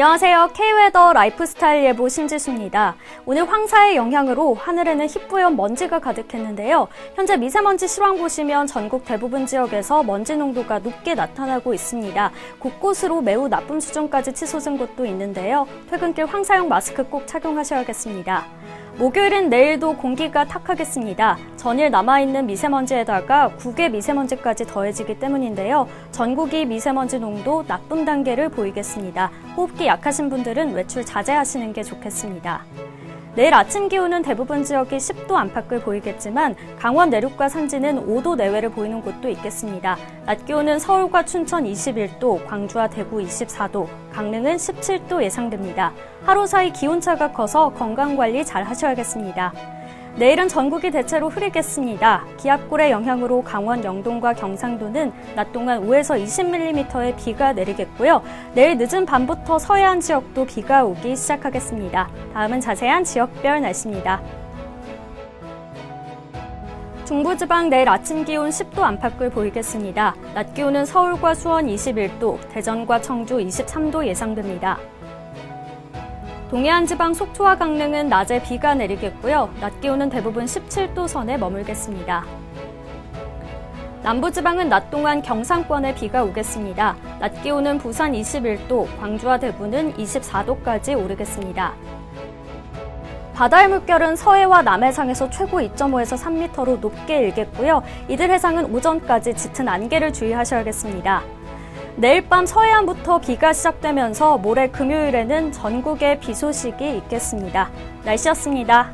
안녕하세요. K웨더 라이프스타일 예보 신지수입니다. 오늘 황사의 영향으로 하늘에는 희뿌연 먼지가 가득했는데요. 현재 미세먼지 실황 보시면 전국 대부분 지역에서 먼지 농도가 높게 나타나고 있습니다. 곳곳으로 매우 나쁨 수준까지 치솟은 곳도 있는데요. 퇴근길 황사용 마스크 꼭 착용하셔야겠습니다. 목요일은 내일도 공기가 탁하겠습니다. 전일 남아있는 미세먼지에다가 국외 미세먼지까지 더해지기 때문인데요. 전국이 미세먼지 농도 나쁨 단계를 보이겠습니다. 호흡기 약하신 분들은 외출 자제하시는 게 좋겠습니다. 내일 아침 기온은 대부분 지역이 10도 안팎을 보이겠지만 강원 내륙과 산지는 5도 내외를 보이는 곳도 있겠습니다. 낮 기온은 서울과 춘천 21도, 광주와 대구 24도, 강릉은 17도 예상됩니다. 하루 사이 기온차가 커서 건강 관리 잘 하셔야겠습니다. 내일은 전국이 대체로 흐리겠습니다. 기압골의 영향으로 강원 영동과 경상도는 낮 동안 5에서 20mm의 비가 내리겠고요. 내일 늦은 밤부터 서해안 지역도 비가 오기 시작하겠습니다. 다음은 자세한 지역별 날씨입니다. 중부지방 내일 아침 기온 10도 안팎을 보이겠습니다. 낮 기온은 서울과 수원 21도, 대전과 청주 23도 예상됩니다. 동해안 지방 속초와 강릉은 낮에 비가 내리겠고요. 낮 기온은 대부분 17도 선에 머물겠습니다. 남부지방은 낮 동안 경상권에 비가 오겠습니다. 낮 기온은 부산 21도, 광주와 대구는 24도까지 오르겠습니다. 바다의 물결은 서해와 남해상에서 최고 2.5에서 3m로 높게 일겠고요. 이들 해상은 오전까지 짙은 안개를 주의하셔야겠습니다. 내일 밤 서해안부터 비가 시작되면서 모레 금요일에는 전국에 비 소식이 있겠습니다. 날씨였습니다.